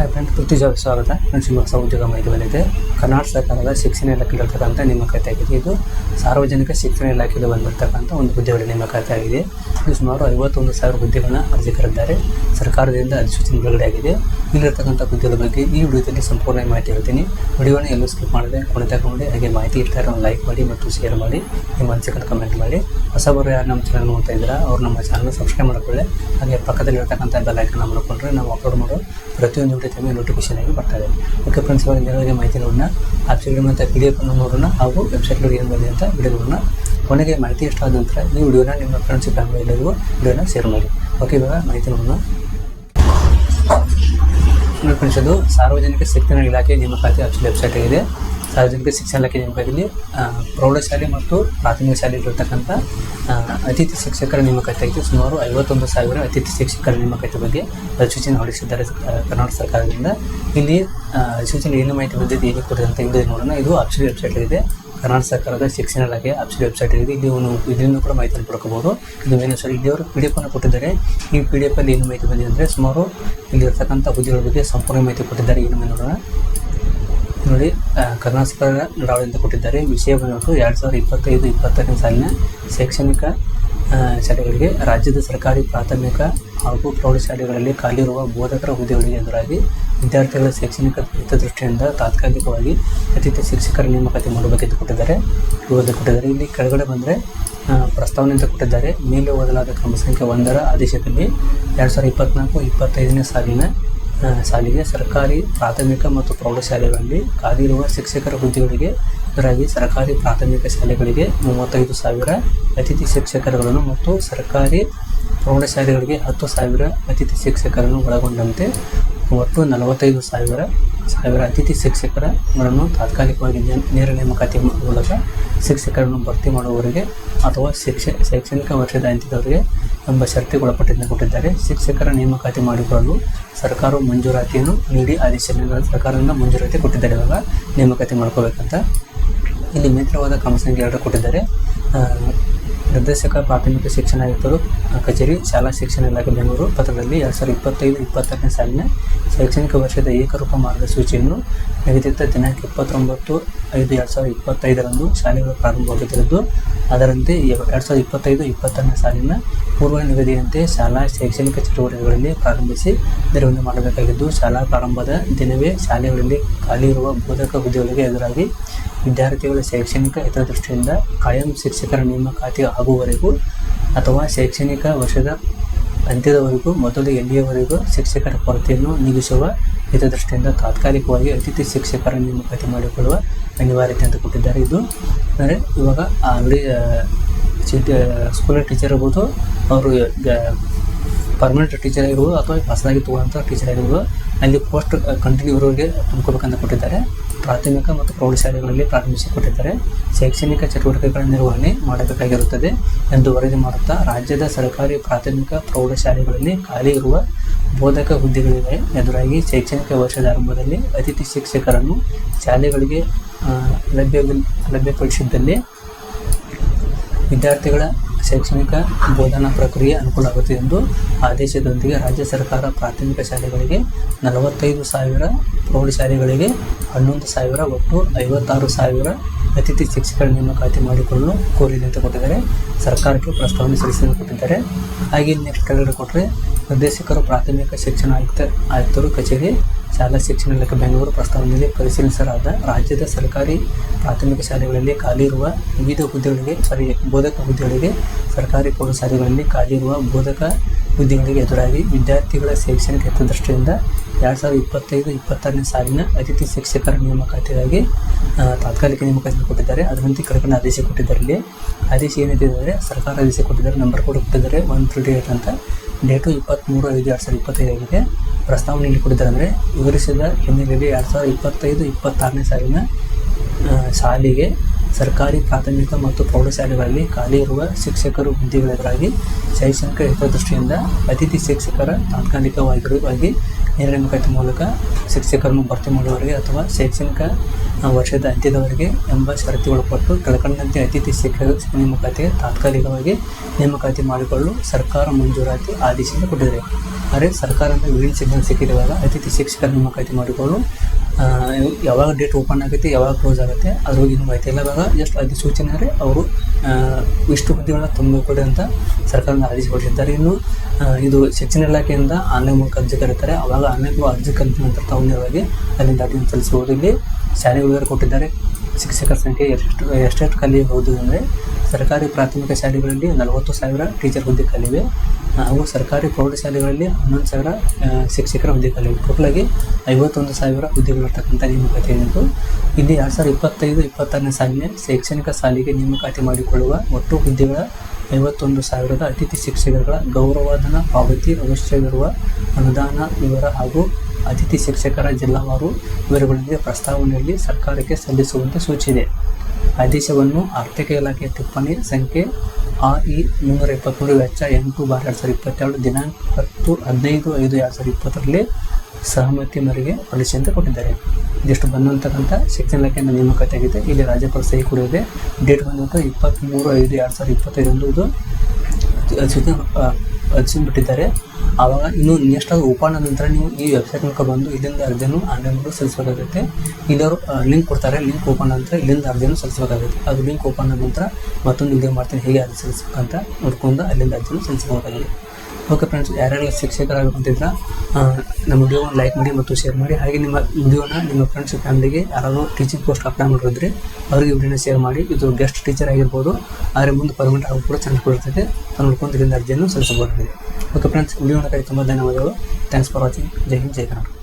Hi friends ಪೃಥ್ವಿಜಾಬ್ ಸ್ವಾಗತ. Friends ಸಿಂಹ ಹೊಸ ಉದ್ಯೋಗ ಮಾಹಿತಿ ಬಂದಿದೆ. ಕರ್ನಾಟಕ ಸರ್ಕಾರದ ಶಿಕ್ಷಣ ನಿಮ್ಮ ನೇಮಕಾತಿ ಆಗಿದೆ ಇದು ಸಾರ್ವಜನಿಕ ಶಿಕ್ಷಣ ಇಲಾಖೆಯಲ್ಲಿ ಬಂದಿರತಕ್ಕಂಥ ಒಂದು ಹುದ್ದೆಗಳ ನೇಮಕಾತಿ ಆಗಿದೆ ಇದು ಸುಮಾರು ಐವತ್ತೊಂದು ಸಾವಿರ ಹುದ್ದೆಗಳನ್ನ ಅರ್ಜಿ ಕರೆದಿದ್ದಾರೆ. ಸರ್ಕಾರದಿಂದ ಅಧಿಸೂಚನೆ ಬಿಡುಗಡೆ ಆಗಿದೆ ಇಲ್ಲಿರ್ತಕ್ಕಂಥ ಹುದ್ದೆಗಳ ಬಗ್ಗೆ ಈ ವಿಡಿಯೋದಲ್ಲಿ ಸಂಪೂರ್ಣ ಮಾಹಿತಿ ಹೇಳ್ತೀನಿ. ವಿಡಿಯೋನ ಎಲ್ಲೂ ಸ್ಕಿಪ್ ಮಾಡಿದೆ ಕೊನೆ ತಗೊಂಡು ಹಾಗೆ ಮಾಹಿತಿ ಇರ್ತಾರೆ ಒಂದು ಲೈಕ್ ಮಾಡಿ ಮತ್ತು ಶೇರ್ ಮಾಡಿ, ನಿಮ್ಮ ಅನಿಸಿಕೆ ಕಮೆಂಟ್ ಮಾಡಿ. ಹೊಸಬರು ಯಾರು ನಮ್ಮ ಚಾನಲ್ ನೋಡ್ತಾ ಇದ್ದೀರಾ, ಅವ್ರು ನಮ್ಮ ಚಾನಲ್ ಸಬ್ಸ್ಕ್ರೈಬ್ ಮಾಡ್ಕೊಳ್ಳಿ. ಹಾಗೆ ಪಕ್ಕದಲ್ಲಿ ಇರ್ತಕ್ಕಂಥ ಬೆಲ್ ಐಕನ್ ಮಾಡ್ಕೊಂಡ್ರೆ ನಾವು ಅಪ್ಲೋಡ್ ಮಾಡೋ ಪ್ರತಿಯೊಂದು ತಮಗೆ ನೋಟಿಫಿಕೇಶನ್ ಆಗಿ ಬರ್ತದೆ ಓಕೆ ಫ್ರೆಂಡ್ಸ್ ಇವಾಗ ನಿಮಗೆ ಮಾಹಿತಿ ನೋಡೋಣ. ಆಪ್ಷನ್ ಮತ್ತು ಪಿ ಡಿ ಎಫ್ ಅನ್ನು ನೋಡೋಣ ಹಾಗೂ ವೆಬ್ಸೈಟ್ಗಳು ಏನು ಬಂದಿದೆ ಅಂತ ವಿಡಿಯೋ ಕೊನೆಗೆ ಮಾಹಿತಿ ಇಷ್ಟ ಆದ ನಂತರ ಈ ವಿಡಿಯೋನ ನಿಮ್ಮ ಫ್ರೆಂಡ್ಸ್ ಫ್ಯಾಮಿಲಿ ಎಲ್ಲರಿಗೂ ವಿಡಿಯೋನ ಶೇರ್ ಮಾಡಿ. ಓಕೆ ಇವಾಗ ಮಾಹಿತಿ ನೋಡೋಣ. ನೋಡಿ ಫ್ರೆಂಡ್ಸ್ ಅದು ಸಾರ್ವಜನಿಕ ಶಿಕ್ಷಣ ಇಲಾಖೆ ನೇಮಕಾತಿ ಆಪ್ಷನ್ ವೆಬ್ಸೈಟ್ ಇದೆ ಸಾರ್ವಜನಿಕ ಶಿಕ್ಷಣ ಇಲಾಖೆ ನೇಮಕಾತಿಯಲ್ಲಿ ಪ್ರೌಢಶಾಲೆ ಮತ್ತು ಪ್ರಾಥಮಿಕ ಶಾಲೆಯಲ್ಲಿರ್ತಕ್ಕಂಥ ಅತಿಥಿ ಶಿಕ್ಷಕರ ನೇಮಕಾತಿ ಆಗಿದೆ ಸುಮಾರು ಐವತ್ತೊಂದು ಸಾವಿರ ಅತಿಥಿ ಶಿಕ್ಷಕರ ನೇಮಕಾತಿ ಬಗ್ಗೆ ಅಧಿಸೂಚನೆ ಹೊರಡಿಸಿದ್ದಾರೆ ಕರ್ನಾಟಕ ಸರ್ಕಾರದಿಂದ. ಇಲ್ಲಿ ಅಧಿಸೂಚನೆ ಏನು ಮಾಹಿತಿ ಬಂದಿದೆ, ಏನು ಕೊಟ್ಟಿದೆ ಅಂತ ಇದು ನೋಡೋಣ. ಇದು ಆಪ್ಷನ್ ವೆಬ್ಸೈಟ್ ಇದೆ ಕರ್ನಾಟಕ ಸರ್ಕಾರದ ಶಿಕ್ಷಣ ಇಲಾಖೆ ಆಪ್ಷನ್ ವೆಬ್ಸೈಟ್ ಇದೆ ಇಲ್ಲಿ ಒಂದು ಇದರಿಂದ ಕೂಡ ಮಾಹಿತಿಯನ್ನು ಪಡ್ಕೋಬಹುದು. ಇದು ಏನು ಸರ್ ಇಲ್ಲಿ ಅವರು ಪಿ ಡಿ ಎಫ್ ಅನ್ನು ಕೊಟ್ಟಿದ್ದಾರೆ. ಈ ಪಿ ಡಿ ಎಫ್ ಅಲ್ಲಿ ಏನು ಮಾಹಿತಿ ಬಂದಿದೆ ಅಂದರೆ ಸುಮಾರು ಇಲ್ಲಿರ್ತಕ್ಕಂಥ ಹುದ್ದೆಗಳ ಬಗ್ಗೆ ಸಂಪೂರ್ಣ ಮಾಹಿತಿ ಕೊಟ್ಟಿದ್ದಾರೆ. ಏನು ನೋಡೋಣ. ನೋಡಿ ಕರ್ನಾಟಕ ಡಾವಳಿಯಿಂದ ಕೊಟ್ಟಿದ್ದಾರೆ ವಿಷಯ ಬಂದ್ಬಿಟ್ಟು ಎರಡು ಸಾವಿರದ ಇಪ್ಪತ್ತೈದು, ಇಪ್ಪತ್ತನೇ ಸಾಲಿನ ಶೈಕ್ಷಣಿಕ ಶಾಲೆಗಳಿಗೆ ರಾಜ್ಯದ ಸರ್ಕಾರಿ ಪ್ರಾಥಮಿಕ ಹಾಗೂ ಪ್ರೌಢಶಾಲೆಗಳಲ್ಲಿ ಖಾಲಿರುವ ಬೋಧಕರ ಹುದ್ದೆಗಳಿಗೆ ಎದುರಾಗಿ ವಿದ್ಯಾರ್ಥಿಗಳ ಶೈಕ್ಷಣಿಕ ಹಿತದೃಷ್ಟಿಯಿಂದ ತಾತ್ಕಾಲಿಕವಾಗಿ ಅತಿಥಿ ಶಿಕ್ಷಕರ ನೇಮಕಾತಿ ಮಾಡಬೇಕೆಂದು ಕೊಟ್ಟಿದ್ದಾರೆ. ವಿರೋಧ ಕೊಟ್ಟಿದ್ದಾರೆ. ಇಲ್ಲಿ ಕೆಳಗಡೆ ಬಂದರೆ ಪ್ರಸ್ತಾವನೆ ಅಂತ ಕೊಟ್ಟಿದ್ದಾರೆ. ಮೇಲೆ ಓದಲಾದ ಕ್ರಮ ಸಂಖ್ಯೆ ಒಂದರ ಆದೇಶದಲ್ಲಿ ಎರಡು ಸಾವಿರದ ಇಪ್ಪತ್ನಾಲ್ಕು, ಇಪ್ಪತ್ತೈದನೇ ಸಾಲಿನ ಸಾಲಿಗೆ ಸರ್ಕಾರಿ ಪ್ರಾಥಮಿಕ ಮತ್ತು ಪ್ರೌಢಶಾಲೆಗಳಲ್ಲಿ ಖಾಲಿರುವ ಶಿಕ್ಷಕರ ಹುದ್ದೆಗಳಿಗೆ ಇದರಾಗಿ ಸರ್ಕಾರಿ ಪ್ರಾಥಮಿಕ ಶಾಲೆಗಳಿಗೆ ಮೂವತ್ತೈದು ಸಾವಿರ ಅತಿಥಿ ಶಿಕ್ಷಕರುಗಳನ್ನು ಮತ್ತು ಸರ್ಕಾರಿ ಪ್ರೌಢಶಾಲೆಗಳಿಗೆ ಹತ್ತು ಸಾವಿರ ಅತಿಥಿ ಶಿಕ್ಷಕರನ್ನು ಒಳಗೊಂಡಂತೆ ಒಟ್ಟು ನಲವತ್ತೈದು ಸಾವಿರ ಸಾವಿರ ಅತಿಥಿ ಶಿಕ್ಷಕರನ್ನು ತಾತ್ಕಾಲಿಕವಾಗಿ ನೇರ ನೇಮಕಾತಿ ಮೂಲಕ ಶಿಕ್ಷಕರನ್ನು ಭರ್ತಿ ಮಾಡುವವರಿಗೆ ಅಥವಾ ಶಿಕ್ಷ, ಶೈಕ್ಷಣಿಕ ವರ್ಷದ ಅಂತ್ಯದವರಿಗೆ ಎಂಬ ಷರತ್ತಿಗೆ ಒಳಪಟ್ಟಿದ್ದನ್ನು ಕೊಟ್ಟಿದ್ದಾರೆ. ಶಿಕ್ಷಕರ ನೇಮಕಾತಿ ಮಾಡಿಕೊಳ್ಳಲು ಸರ್ಕಾರವು ಮಂಜೂರಾತಿಯನ್ನು ನೀಡಿ ಆದೇಶ ಸರ್ಕಾರದಿಂದ ಮಂಜೂರಾತಿ ಕೊಟ್ಟಿದ್ದಾರೆ. ಇವಾಗ ನೇಮಕಾತಿ ಮಾಡ್ಕೋಬೇಕಂತ. ಇಲ್ಲಿ ಮಿತ್ರವಾದ ಸಂಖ್ಯೆ ಎರಡು ಕೊಟ್ಟಿದ್ದಾರೆ? ನಿರ್ದೇಶಕ, ಪ್ರಾಥಮಿಕ ಶಿಕ್ಷಣ ಆಯುಕ್ತರು ಕಚೇರಿ, ಶಾಲಾ ಶಿಕ್ಷಣ ಇಲಾಖೆ, ಬೆಂಗಳೂರು. ಪತ್ರದಲ್ಲಿ ಎರಡು ಸಾವಿರದ ಇಪ್ಪತ್ತೈದು ಇಪ್ಪತ್ತಾರನೇ ಸಾಲಿನ ಶೈಕ್ಷಣಿಕ ವರ್ಷದ ಏಕರೂಪ ಮಾರ್ಗಸೂಚಿಯನ್ನು ನಿಗದಿತ ದಿನಾಂಕ ಇಪ್ಪತ್ತೊಂಬತ್ತು ಐದು ಎರಡು ಸಾವಿರದ ಇಪ್ಪತ್ತೈದರಂದು ಶಾಲೆಗಳು ಪ್ರಾರಂಭವಾಗುತ್ತಿದ್ದು ಅದರಂತೆ ಎರಡು ಸಾವಿರದ ಇಪ್ಪತ್ತೈದು ಇಪ್ಪತ್ತನೇ ಸಾಲಿನ ಪೂರ್ವ ನಿಗದಿಯಂತೆ ಶಾಲಾ ಶೈಕ್ಷಣಿಕ ಚಟುವಟಿಕೆಗಳಲ್ಲಿ ಪ್ರಾರಂಭಿಸಿ ನೆರವಣಿಗೆ ಮಾಡಬೇಕಾಗಿದ್ದು, ಶಾಲಾ ಪ್ರಾರಂಭದ ದಿನವೇ ಶಾಲೆಗಳಲ್ಲಿ ಖಾಲಿ ಇರುವ ಬೋಧಕ ಹುದ್ದೆಗಳಿಗೆ ಎದುರಾಗಿ ವಿದ್ಯಾರ್ಥಿಗಳ ಶೈಕ್ಷಣಿಕ ಹಿತದೃಷ್ಟಿಯಿಂದ ಕಾಯಂ ಶಿಕ್ಷಕರ ನೇಮಕಾತಿ ಆಗುವವರೆಗೂ ಅಥವಾ ಶೈಕ್ಷಣಿಕ ವರ್ಷದ ಅಂತ್ಯದವರೆಗೂ, ಮೊದಲು ಎಲ್ಲಿಯವರೆಗೂ ಶಿಕ್ಷಕರ ಕೊರತೆಯನ್ನು ನೀಗಿಸುವ ಹಿತದೃಷ್ಟಿಯಿಂದ ತಾತ್ಕಾಲಿಕವಾಗಿ ಅತಿಥಿ ಶಿಕ್ಷಕರ ನೇಮಕಾತಿ ಮಾಡಿಕೊಳ್ಳುವ ಅನಿವಾರ್ಯತೆ ಅಂತ ಕೊಟ್ಟಿದ್ದಾರೆ. ಇದು ಅಂದರೆ ಇವಾಗ ಆಲ್ರೆಡಿ ಸ್ಕೂಲ್ ಟೀಚರ್ ಇರ್ಬೋದು, ಅವರು ಪರ್ಮನೆಂಟ್ ಟೀಚರ್ ಆಗಿರ್ಬೋದು ಅಥವಾ ಹೊಸದಾಗಿ ತಗೊಳ್ಳುವಂಥ ಟೀಚರ್ ಆಗಿರ್ಬೋದು, ಅಲ್ಲಿ ಪೋಸ್ಟ್ ಕಂಟಿನ್ಯೂ ಇರೋರಿಗೆ ತುಂಬ್ಕೋಬೇಕಂತ ಕೊಟ್ಟಿದ್ದಾರೆ. ಪ್ರಾಥಮಿಕ ಮತ್ತು ಪ್ರೌಢಶಾಲೆಗಳಲ್ಲಿ ಪ್ರಾರಂಭಿಸಿ ಕೊಟ್ಟಿದ್ದಾರೆ. ಶೈಕ್ಷಣಿಕ ಚಟುವಟಿಕೆಗಳ ನಿರ್ವಹಣೆ ಮಾಡಬೇಕಾಗಿರುತ್ತದೆ ಎಂದು ವರದಿ ಮಾಡುತ್ತಾ, ರಾಜ್ಯದ ಸರ್ಕಾರಿ ಪ್ರಾಥಮಿಕ ಪ್ರೌಢಶಾಲೆಗಳಲ್ಲಿ ಖಾಲಿ ಇರುವ ಬೋಧಕ ಹುದ್ದೆಗಳಿವೆ. ಎದುರಾಗಿ ಶೈಕ್ಷಣಿಕ ವರ್ಷದ ಆರಂಭದಲ್ಲಿ ಅತಿಥಿ ಶಿಕ್ಷಕರನ್ನು ಶಾಲೆಗಳಿಗೆ ಲಭ್ಯ ಲಭ್ಯಪಡಿಸಿದ್ದಲ್ಲಿ ವಿದ್ಯಾರ್ಥಿಗಳ ಶೈಕ್ಷಣಿಕ ಬೋಧನಾ ಪ್ರಕ್ರಿಯೆ ಅನುಕೂಲ ಆಗುತ್ತೆ ಎಂದು ಆದೇಶದೊಂದಿಗೆ ರಾಜ್ಯ ಸರ್ಕಾರ ಪ್ರಾಥಮಿಕ ಶಾಲೆಗಳಿಗೆ ನಲವತ್ತೈದು ಸಾವಿರ ಪ್ರೌಢಶಾಲೆಗಳಿಗೆ ಹನ್ನೊಂದು ಸಾವಿರ ಒಟ್ಟು ಐವತ್ತಾರು ಸಾವಿರ ಅತಿಥಿ ಶಿಕ್ಷಕರ ನೇಮಕಾತಿ ಮಾಡಿಕೊಳ್ಳಲು ಕೋರಿದೆ ಅಂತ ಕೊಟ್ಟಿದ್ದಾರೆ. ಸರ್ಕಾರಕ್ಕೆ ಪ್ರಸ್ತಾವನೆ ಸಲ್ಲಿಸಲು ಕೊಟ್ಟಿದ್ದಾರೆ. ಹಾಗೆ ನೆಕ್ಸ್ಟ್ ಕೆಳಗಡೆ ಕೊಟ್ಟರೆ ನಿರ್ದೇಶಕರು ಪ್ರಾಥಮಿಕ ಶಿಕ್ಷಣ ಆಯುಕ್ತ ಆಯುಕ್ತರು ಕಚೇರಿ, ಶಾಲಾ ಶಿಕ್ಷಣ ಇಲಾಖೆ ಬೆಂಗಳೂರು ಪ್ರಸ್ತಾವನೆಯಲ್ಲಿ ಪರಿಶೀಲಿಸಲಾದ ರಾಜ್ಯದ ಸರ್ಕಾರಿ ಪ್ರಾಥಮಿಕ ಶಾಲೆಗಳಲ್ಲಿ ಖಾಲಿ ಇರುವ ವಿವಿಧ ಹುದ್ದೆಗಳಿಗೆ ಸಾರಿ ಬೋಧಕ ಹುದ್ದೆಗಳಿಗೆ ಸರ್ಕಾರಿ ಪ್ರೌಢಶಾಲೆಗಳಲ್ಲಿ ಖಾಲಿ ಇರುವ ಬೋಧಕ ಹುದ್ದೆಗಳಿಗೆ ಎದುರಾಗಿ ವಿದ್ಯಾರ್ಥಿಗಳ ಶೈಕ್ಷಣಿಕ ಹಿತದೃಷ್ಟಿಯಿಂದ ಎರಡು ಸಾವಿರದ ಇಪ್ಪತ್ತೈದು, ಇಪ್ಪತ್ತಾರನೇ ಸಾಲಿನ ಅತಿಥಿ ಶಿಕ್ಷಕರ ನೇಮಕಾತಿಗಾಗಿ ತಾತ್ಕಾಲಿಕ ನೇಮಕಾತಿ ಕೊಟ್ಟಿದ್ದಾರೆ. ಅದರಂತೆ ಕೆಳಗಡೆ ಆದೇಶ ಕೊಟ್ಟಿದ್ದಾರೆ ಇಲ್ಲಿ. ಆದೇಶ ಏನಿದೆ ಅಂದರೆ, ಸರ್ಕಾರ ಆದೇಶ ಕೊಟ್ಟಿದ್ದಾರೆ. ನಂಬರ್ ಕೂಡ ಕೊಟ್ಟಿದ್ದಾರೆ. ಒನ್ ತ್ರೀ ಏಟ್ ಅಂತ. ಡೇಟು ಇಪ್ಪತ್ತ್ಮೂರು ಐದು ಎರಡು ಸಾವಿರದ ಇಪ್ಪತ್ತೈದಾಗಿದೆ ಪ್ರಸ್ತಾವನೆ ಇಲ್ಲಿ ಕೊಟ್ಟಿದ್ದಾರೆ ಅಂದರೆ, ವಿವರಿಸಿದ ಹಿನ್ನೆಲೆಯಲ್ಲಿ ಎರಡು ಸಾವಿರದ ಇಪ್ಪತ್ತೈದು, ಇಪ್ಪತ್ತಾರನೇ ಸಾಲಿನ ಸಾಲಿಗೆ ಸರ್ಕಾರಿ ಪ್ರಾಥಮಿಕ ಮತ್ತು ಪ್ರೌಢಶಾಲೆಗಳಲ್ಲಿ ಖಾಲಿ ಇರುವ ಶಿಕ್ಷಕರು ಹುದ್ದೆಗಳಿಗಾಗಿ ಶೈಕ್ಷಣಿಕ ಹಿತದೃಷ್ಟಿಯಿಂದ ಅತಿಥಿ ಶಿಕ್ಷಕರ ತಾತ್ಕಾಲಿಕವಾಗಿರುವಾಗಿ ನೇರ ನೇಮಕಾತಿ ಮೂಲಕ ಶಿಕ್ಷಕರನ್ನು ಭರ್ತಿ ಮಾಡುವವರಿಗೆ ಅಥವಾ ಶೈಕ್ಷಣಿಕ ವರ್ಷದ ಅಂತ್ಯದವರೆಗೆ ಎಂಬ ಷರತ್ತು ಒಳಪಟ್ಟು ಕೆಳಕಂಡಂತೆ ಅತಿಥಿ ಶಿಕ್ಷಕ ನೇಮಕಾತಿಗೆ ತಾತ್ಕಾಲಿಕವಾಗಿ ನೇಮಕಾತಿ ಮಾಡಿಕೊಳ್ಳಲು ಸರ್ಕಾರ ಮಂಜೂರಾತಿ ಆದೇಶವನ್ನು ಕೊಟ್ಟಿದೆ. ಆದರೆ ಸರ್ಕಾರದಿಂದ ಗ್ರೀನ್ ಸಿಗ್ನಲ್ ಸಿಕ್ಕಿರುವಾಗ ಅತಿಥಿ ಶಿಕ್ಷಕರ ನೇಮಕಾತಿ ಮಾಡಿಕೊಳ್ಳಲು ಯಾವಾಗ ಡೇಟ್ ಓಪನ್ ಆಗುತ್ತೆ ಯಾವಾಗ ಕ್ಲೋಸ್ ಆಗುತ್ತೆ ಅದ್ರ ಬಗ್ಗೆ ಮಾಹಿತಿ ಇಲ್ಲ ಇವಾಗ ಜಸ್ಟ್ ಅಧಿಸೂಚನೆ ಅಂದರೆ ಅವರು ಇಷ್ಟು ಹುದ್ದೆಗಳನ್ನ ತುಂಬಿಕೊಡಿ ಅಂತ ಸರ್ಕಾರದಿಂದ ಕೊಟ್ಟಿದ್ದಾರೆ. ಇನ್ನು ಇದು ಶಿಕ್ಷಣ ಇಲಾಖೆಯಿಂದ ಆನ್ಲೈನ್ ಮೂಲಕ ಅರ್ಜಿ ಕರೀತಾರೆ. ಅವಾಗ ಆನ್ಲೈನ್ ಅರ್ಜಿ ಕರೆದ ನಂತರ ತಾವು ನೇರವಾಗಿ ಅಲ್ಲಿಂದ ಅರ್ಜಿ ಸಲ್ಲಿಸಬಹುದು ಇಲ್ಲಿ ಶಾಲೆಗಳು ಕೊಟ್ಟಿದ್ದಾರೆ. ಶಿಕ್ಷಕರ ಸಂಖ್ಯೆ ಎಷ್ಟು ಎಷ್ಟೆಷ್ಟು ಕಲಿಯಬಹುದು ಹೌದು ಅಂದರೆ ಸರ್ಕಾರಿ ಪ್ರಾಥಮಿಕ ಶಾಲೆಗಳಲ್ಲಿ ನಲವತ್ತು ಸಾವಿರ ಟೀಚರ್ ಹುದ್ದೆ ಕಲಿವೆ ಹಾಗೂ ಸರ್ಕಾರಿ ಪ್ರೌಢಶಾಲೆಗಳಲ್ಲಿ ಹನ್ನೊಂದು ಸಾವಿರ ಶಿಕ್ಷಕರ ಹುದ್ದೆ ಕಲಿವೆ ಟೋಟಲಾಗಿ ಐವತ್ತೊಂದು ಸಾವಿರ ಹುದ್ದೆಗಳಿರ್ತಕ್ಕಂಥ ನೇಮಕಾತಿ ಏನಿತ್ತು. ಇಲ್ಲಿ ಎರಡು ಸಾವಿರದ ಇಪ್ಪತ್ತೈದು, ಇಪ್ಪತ್ತಾರನೇ ಸಾಲಿನ ಶೈಕ್ಷಣಿಕ ಸಾಲಿಗೆ ನೇಮಕಾತಿ ಮಾಡಿಕೊಳ್ಳುವ ಒಟ್ಟು ಹುದ್ದೆಗಳ ಐವತ್ತೊಂದು ಸಾವಿರದ ಅತಿಥಿ ಶಿಕ್ಷಕರ ಗೌರವಧನ ಪಾವತಿ, ಅವಶ್ಯವಿರುವ ಅನುದಾನ, ವಿವರ ಹಾಗೂ ಅತಿಥಿ ಶಿಕ್ಷಕರ ಜಿಲ್ಲಾವಾರು ವಿವರಗಳೊಂದಿಗೆ ಪ್ರಸ್ತಾವನೆಯಲ್ಲಿ ಸರ್ಕಾರಕ್ಕೆ ಸಲ್ಲಿಸುವಂತೆ ಸೂಚಿಸಿದೆ ಆದೇಶವನ್ನು ಆರ್ಥಿಕ ಇಲಾಖೆಯ ಟಿಪ್ಪಣಿ ಸಂಖ್ಯೆ ಆ ಇ ಮುನ್ನೂರ ಇಪ್ಪತ್ತ್ಮೂರು ವೆಚ್ಚ ಎಂಟು ಬಾರ್ ಎರಡು ಸಾವಿರದ ಇಪ್ಪತ್ತೆರಡು ದಿನಾಂಕ ಹತ್ತು ಹದಿನೈದು ಐದು ಎರಡು ಸಾವಿರದ ಇಪ್ಪತ್ತರಲ್ಲಿ ಸಹಮತಿ ಮರಿಗೆ ಅಂತ ಕೊಟ್ಟಿದ್ದಾರೆ ಇದಿಷ್ಟು ಬಂದಂತಕ್ಕಂಥ ಶಿಕ್ಷಣ ಇಲಾಖೆಯಿಂದ ನೇಮಕಾತಿ ಆಗಿದೆ ಇಲ್ಲಿ ರಾಜ್ಯಪಾಲ ಸಹಿ ಕೂಡ ಇದೆ ಡೇಟ್ ಬಂದ್ಬಿಟ್ಟು ಇಪ್ಪತ್ತ್ಮೂರು ಐದು ಎರಡು ಸಾವಿರದ ಇಪ್ಪತ್ತೈದರಂದು ಇದು ಅಧಿಸೂಚನೆ ಅಧಿಸಿ ಬಿಟ್ಟಿದ್ದಾರೆ ಆವಾಗ ಇನ್ನು ನೆಕ್ಸ್ಟ್ ಅದು ಓಪನ್ ಆದ ನಂತರ ನೀವು ಈ ವೆಬ್ಸೈಟ್ ಮೂಲಕ ಬಂದು ಇಲ್ಲಿಂದ ಅರ್ಜಿಯನ್ನು ಆನ್ಲೈನ್ ಮೂಲಕ ಸಲ್ಲಿಸಬೇಕಾಗುತ್ತೆ. ಇಲ್ಲವರು ಲಿಂಕ್ ಕೊಡ್ತಾರೆ. ಲಿಂಕ್ ಓಪನ್ ಆದ ನಂತರ ಇಲ್ಲಿಂದ ಅರ್ಜಿಯನ್ನು ಸಲ್ಲಿಸಬೇಕಾಗುತ್ತೆ. ಅದು ಲಿಂಕ್ ಓಪನ್ ಆದ ನಂತರ ಮತ್ತೊಂದು ಇದೇ ಮಾಡ್ತೀನಿ. ಹೇಗೆ ಅರ್ಜಿ ಸಲ್ಲಿಸಬೇಕಂತ ನೋಡ್ಕೊಂಡು ಅಲ್ಲಿಂದ ಅರ್ಜಿಯನ್ನು ಸಲ್ಲಿಸಬೇಕಾಗಿದೆ. ಓಕೆ ಫ್ರೆಂಡ್ಸ್ ಯಾರ್ಯಾರೆಲ್ಲ ಶಿಕ್ಷಕರಾಗಬೇಕಂತಿದ್ರ ನಮ್ಮ ವಿಡಿಯೋವನ್ನು ಲೈಕ್ ಮಾಡಿ ಮತ್ತು ಶೇರ್ ಮಾಡಿ. ಹಾಗೆ ನಿಮ್ಮ ವಿಡಿಯೋನ ನಿಮ್ಮ ಫ್ರೆಂಡ್ಸ್ ಫ್ಯಾಮಿಲಿಗೆ ಯಾರಾದರೂ ಟೀಚಿಂಗ್ ಪೋಸ್ಟ್ ಅಪ್ಲೈ ಮಾಡಿದ್ರೆ ಅವರಿಗೆ ವಿಡಿಯೋನ ಶೇರ್ ಮಾಡಿ. ಇದು ಗೆಸ್ಟ್ ಟೀಚರ್ ಆಗಿರ್ಬೋದು, ಆದರೆ ಮುಂದೆ ಪರ್ಮನೆಂಟ್ ಆಗೋ ಕೂಡ ಚಾನ್ಸ್ ಕೊಡ್ತದೆ ತಾನು ಇದರಿಂದ ಅರ್ಜಿಯನ್ನು ಸಲ್ಲಿಸಬಹುದಾಗಿದೆ. ಓಕೆ ಫ್ರೆಂಡ್ಸ್ ವಿಡಿಯೋನ ಕೈ ತುಂಬ ಧನ್ಯವಾದಗಳು. ಥ್ಯಾಂಕ್ಸ್ ಫಾರ್ ವಾಚಿಂಗ್ ಜೈ ಹಿಂದ್, ಜೈ ಕರ್ನಾಟಕ.